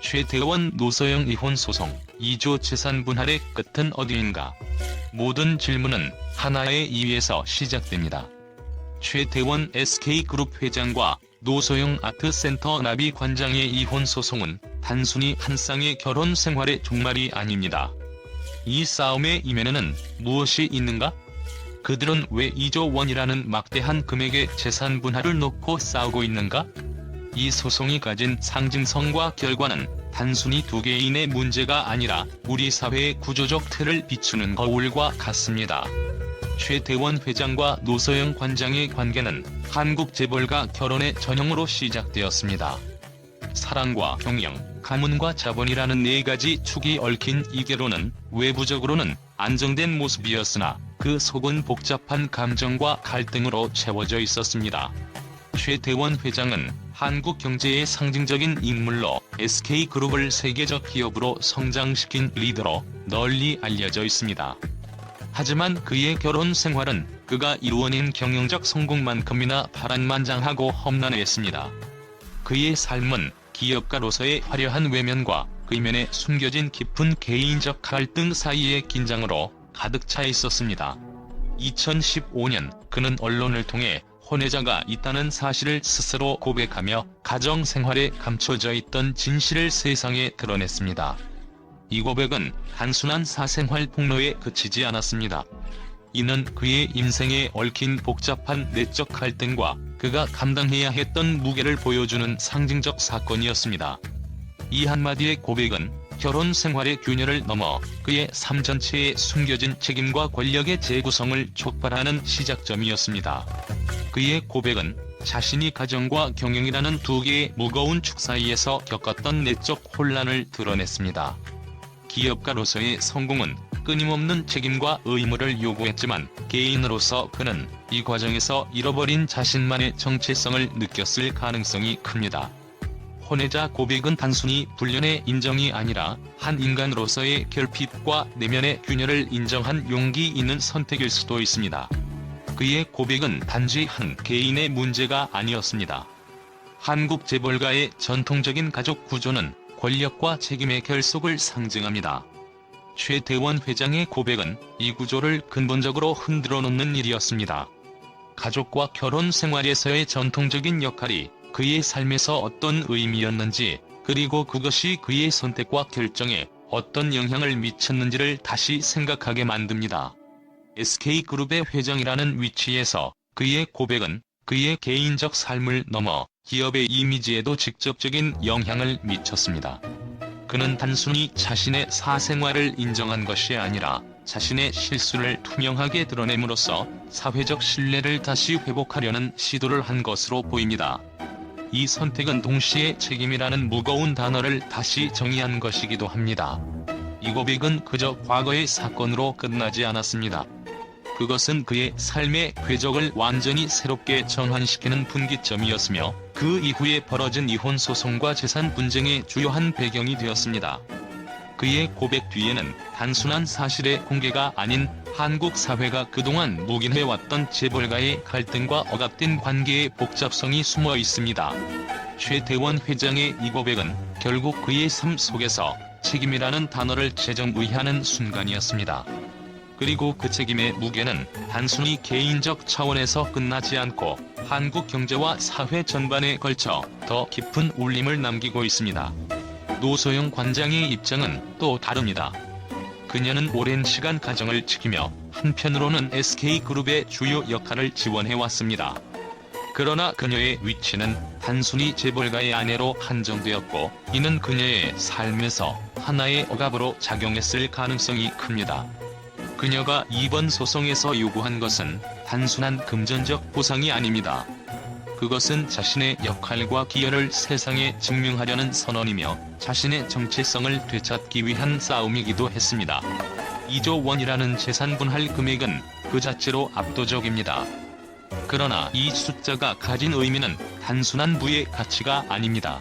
최태원 노소영 이혼 소송 2조 재산 분할의 끝은 어디인가? 모든 질문은 하나의 이유에서 시작됩니다. 최태원 SK그룹 회장과 노소영 아트센터 나비 관장의 이혼 소송은 단순히 한 쌍의 결혼 생활의 종말이 아닙니다. 이 싸움의 이면에는 무엇이 있는가? 그들은 왜 2조 원이라는 막대한 금액의 재산 분할을 놓고 싸우고 있는가? 이 소송이 가진 상징성과 결과는 단순히 두 개인의 문제가 아니라 우리 사회의 구조적 틀을 비추는 거울과 같습니다. 최태원 회장과 노소영 관장의 관계는 한국 재벌가 결혼의 전형으로 시작되었습니다. 사랑과 경영, 가문과 자본이라는 네 가지 축이 얽힌 이 결혼은 외부적으로는 안정된 모습이었으나 그 속은 복잡한 감정과 갈등으로 채워져 있었습니다. 최태원 회장은 한국 경제의 상징적인 인물로 SK그룹을 세계적 기업으로 성장시킨 리더로 널리 알려져 있습니다. 하지만 그의 결혼 생활은 그가 이루어낸 경영적 성공만큼이나 파란만장하고 험난했습니다. 그의 삶은 기업가로서의 화려한 외면과 그 이면에 숨겨진 깊은 개인적 갈등 사이의 긴장으로 가득 차 있었습니다. 2015년 그는 언론을 통해 혼외자가 있다는 사실을 스스로 고백하며 가정 생활에 감춰져 있던 진실을 세상에 드러냈습니다. 이 고백은 단순한 사생활 폭로에 그치지 않았습니다. 이는 그의 인생에 얽힌 복잡한 내적 갈등과 그가 감당해야 했던 무게를 보여주는 상징적 사건이었습니다. 이 한마디의 고백은 결혼 생활의 균열을 넘어 그의 삶 전체에 숨겨진 책임과 권력의 재구성을 촉발하는 시작점이었습니다. 그의 고백은 자신이 가정과 경영이라는 두 개의 무거운 축 사이에서 겪었던 내적 혼란을 드러냈습니다. 기업가로서의 성공은 끊임없는 책임과 의무를 요구했지만 개인으로서 그는 이 과정에서 잃어버린 자신만의 정체성을 느꼈을 가능성이 큽니다. 혼외자 고백은 단순히 불륜의 인정이 아니라 한 인간으로서의 결핍과 내면의 균열을 인정한 용기 있는 선택일 수도 있습니다. 그의 고백은 단지 한 개인의 문제가 아니었습니다. 한국 재벌가의 전통적인 가족 구조는 권력과 책임의 결속을 상징합니다. 최태원 회장의 고백은 이 구조를 근본적으로 흔들어 놓는 일이었습니다. 가족과 결혼 생활에서의 전통적인 역할이 그의 삶에서 어떤 의미였는지 그리고 그것이 그의 선택과 결정에 어떤 영향을 미쳤는지를 다시 생각하게 만듭니다. SK그룹의 회장이라는 위치에서 그의 고백은 그의 개인적 삶을 넘어 기업의 이미지에도 직접적인 영향을 미쳤습니다. 그는 단순히 자신의 사생활을 인정한 것이 아니라 자신의 실수를 투명하게 드러냄으로써 사회적 신뢰를 다시 회복하려는 시도를 한 것으로 보입니다. 이 선택은 동시에 책임이라는 무거운 단어를 다시 정의한 것이기도 합니다. 이 고백은 그저 과거의 사건으로 끝나지 않았습니다. 그것은 그의 삶의 궤적을 완전히 새롭게 전환시키는 분기점이었으며 그 이후에 벌어진 이혼 소송과 재산 분쟁의 주요한 배경이 되었습니다. 그의 고백 뒤에는 단순한 사실의 공개가 아닌 한국 사회가 그동안 묵인해왔던 재벌가의 갈등과 억압된 관계의 복잡성이 숨어 있습니다. 최태원 회장의 이 고백은 결국 그의 삶 속에서 책임이라는 단어를 재정의하는 순간이었습니다. 그리고 그 책임의 무게는 단순히 개인적 차원에서 끝나지 않고 한국 경제와 사회 전반에 걸쳐 더 깊은 울림을 남기고 있습니다. 노소영 관장의 입장은 또 다릅니다. 그녀는 오랜 시간 가정을 지키며 한편으로는 SK그룹의 주요 역할을 지원해왔습니다. 그러나 그녀의 위치는 단순히 재벌가의 아내로 한정되었고 이는 그녀의 삶에서 하나의 억압으로 작용했을 가능성이 큽니다. 그녀가 이번 소송에서 요구한 것은 단순한 금전적 보상이 아닙니다. 그것은 자신의 역할과 기여를 세상에 증명하려는 선언이며 자신의 정체성을 되찾기 위한 싸움이기도 했습니다. 2조 원이라는 재산 분할 금액은 그 자체로 압도적입니다. 그러나 이 숫자가 가진 의미는 단순한 부의 가치가 아닙니다.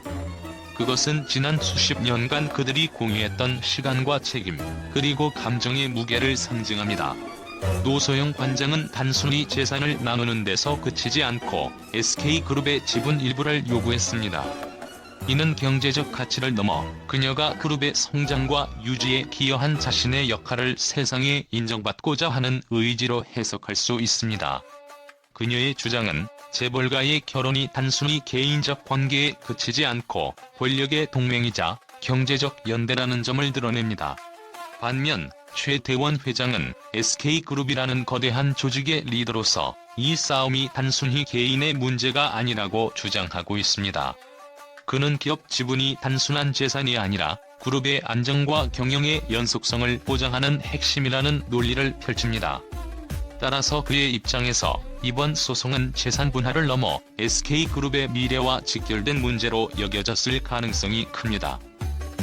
그것은 지난 수십 년간 그들이 공유했던 시간과 책임, 그리고 감정의 무게를 상징합니다. 노소영 관장은 단순히 재산을 나누는 데서 그치지 않고 SK그룹의 지분 일부를 요구했습니다. 이는 경제적 가치를 넘어 그녀가 그룹의 성장과 유지에 기여한 자신의 역할을 세상에 인정받고자 하는 의지로 해석할 수 있습니다. 그녀의 주장은 재벌가의 결혼이 단순히 개인적 관계에 그치지 않고 권력의 동맹이자 경제적 연대라는 점을 드러냅니다. 반면 최대원 회장은 SK그룹이라는 거대한 조직의 리더로서 이 싸움이 단순히 개인의 문제가 아니라고 주장하고 있습니다. 그는 기업 지분이 단순한 재산이 아니라 그룹의 안정과 경영의 연속성을 보장하는 핵심이라는 논리를 펼칩니다. 따라서 그의 입장에서 이번 소송은 재산 분할을 넘어 SK그룹의 미래와 직결된 문제로 여겨졌을 가능성이 큽니다.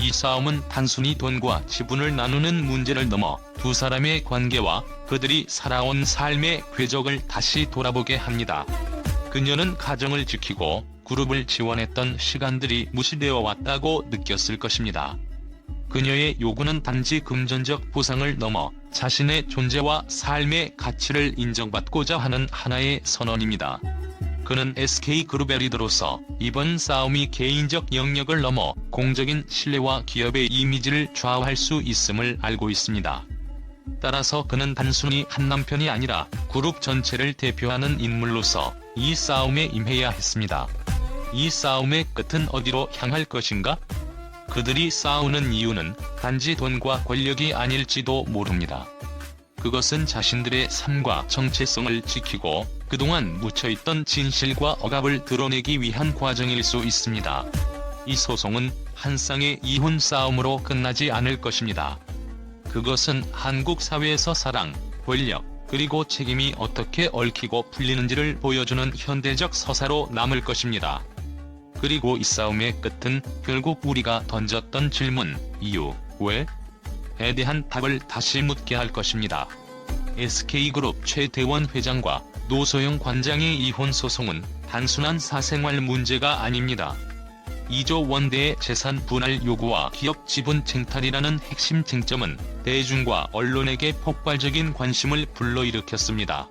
이 싸움은 단순히 돈과 지분을 나누는 문제를 넘어 두 사람의 관계와 그들이 살아온 삶의 궤적을 다시 돌아보게 합니다. 그녀는 가정을 지키고 그룹을 지원했던 시간들이 무시되어 왔다고 느꼈을 것입니다. 그녀의 요구는 단지 금전적 보상을 넘어 자신의 존재와 삶의 가치를 인정받고자 하는 하나의 선언입니다. 그는 SK그룹의 리더로서 이번 싸움이 개인적 영역을 넘어 공적인 신뢰와 기업의 이미지를 좌우할 수 있음을 알고 있습니다. 따라서 그는 단순히 한 남편이 아니라 그룹 전체를 대표하는 인물로서 이 싸움에 임해야 했습니다. 이 싸움의 끝은 어디로 향할 것인가? 그들이 싸우는 이유는 단지 돈과 권력이 아닐지도 모릅니다. 그것은 자신들의 삶과 정체성을 지키고 그동안 묻혀있던 진실과 억압을 드러내기 위한 과정일 수 있습니다. 이 소송은 한 쌍의 이혼 싸움으로 끝나지 않을 것입니다. 그것은 한국 사회에서 사랑, 권력, 그리고 책임이 어떻게 얽히고 풀리는지를 보여주는 현대적 서사로 남을 것입니다. 그리고 이 싸움의 끝은 결국 우리가 던졌던 질문, 이유, 왜? 에 대한 답을 다시 묻게 할 것입니다. SK그룹 최대원 회장과 노소영 관장의 이혼 소송은 단순한 사생활 문제가 아닙니다. 2조 원대의 재산 분할 요구와 기업 지분 쟁탈이라는 핵심 쟁점은 대중과 언론에게 폭발적인 관심을 불러일으켰습니다.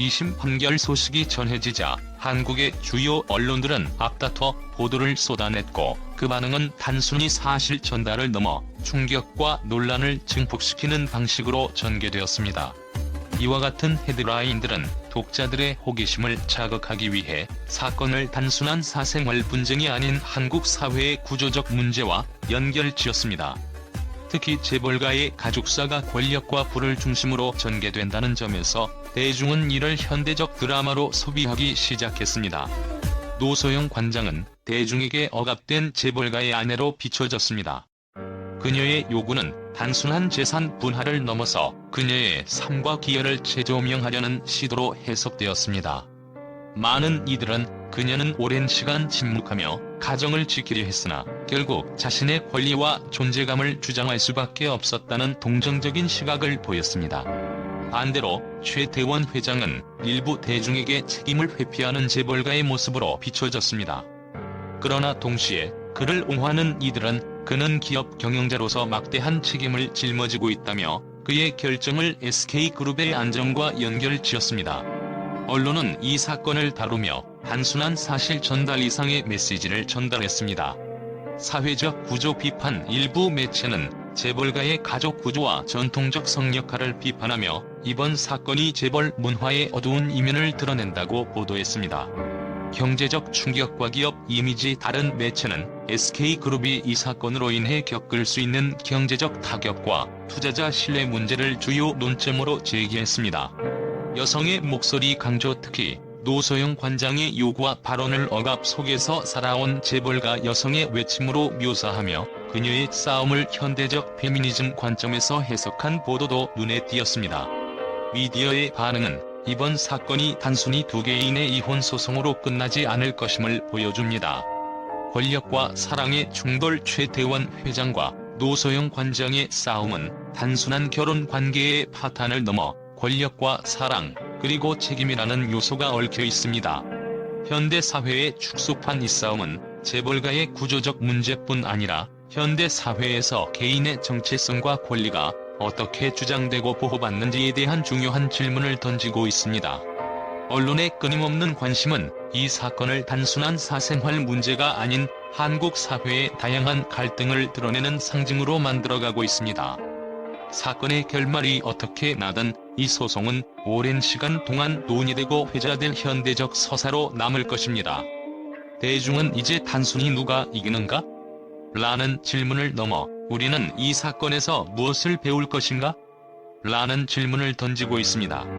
2심 판결 소식이 전해지자 한국의 주요 언론들은 앞다퉈 보도를 쏟아냈고 그 반응은 단순히 사실 전달을 넘어 충격과 논란을 증폭시키는 방식으로 전개되었습니다. 이와 같은 헤드라인들은 독자들의 호기심을 자극하기 위해 사건을 단순한 사생활 분쟁이 아닌 한국 사회의 구조적 문제와 연결지었습니다. 특히 재벌가의 가족사가 권력과 부를 중심으로 전개된다는 점에서 대중은 이를 현대적 드라마로 소비하기 시작했습니다. 노소영 관장은 대중에게 억압된 재벌가의 아내로 비춰졌습니다. 그녀의 요구는 단순한 재산 분할을 넘어서 그녀의 삶과 기여를 재조명하려는 시도로 해석되었습니다. 많은 이들은 그녀는 오랜 시간 침묵하며 가정을 지키려 했으나 결국 자신의 권리와 존재감을 주장할 수밖에 없었다는 동정적인 시각을 보였습니다. 반대로 최대원 회장은 일부 대중에게 책임을 회피하는 재벌가의 모습으로 비춰졌습니다. 그러나 동시에 그를 옹호하는 이들은 그는 기업 경영자로서 막대한 책임을 짊어지고 있다며 그의 결정을 SK그룹의 안정과 연결 지었습니다. 언론은 이 사건을 다루며 단순한 사실 전달 이상의 메시지를 전달했습니다. 사회적 구조 비판 일부 매체는 재벌가의 가족 구조와 전통적 성역할을 비판하며 이번 사건이 재벌 문화의 어두운 이면을 드러낸다고 보도했습니다. 경제적 충격과 기업 이미지 다른 매체는 SK그룹이 이 사건으로 인해 겪을 수 있는 경제적 타격과 투자자 신뢰 문제를 주요 논점으로 제기했습니다. 여성의 목소리 강조 특히 노소영 관장의 요구와 발언을 억압 속에서 살아온 재벌가 여성의 외침으로 묘사하며 그녀의 싸움을 현대적 페미니즘 관점에서 해석한 보도도 눈에 띄었습니다. 미디어의 반응은 이번 사건이 단순히 두 개인의 이혼 소송으로 끝나지 않을 것임을 보여줍니다. 권력과 사랑의 충돌 최대원 회장과 노소영 관장의 싸움은 단순한 결혼 관계의 파탄을 넘어 권력과 사랑, 그리고 책임이라는 요소가 얽혀 있습니다. 현대 사회의 축소판 이 싸움은 재벌가의 구조적 문제뿐 아니라 현대 사회에서 개인의 정체성과 권리가 어떻게 주장되고 보호받는지에 대한 중요한 질문을 던지고 있습니다. 언론의 끊임없는 관심은 이 사건을 단순한 사생활 문제가 아닌 한국 사회의 다양한 갈등을 드러내는 상징으로 만들어가고 있습니다. 사건의 결말이 어떻게 나든 이 소송은 오랜 시간 동안 논의되고 회자될 현대적 서사로 남을 것입니다. 대중은 이제 단순히 누가 이기는가? 라는 질문을 넘어 우리는 이 사건에서 무엇을 배울 것인가? 라는 질문을 던지고 있습니다.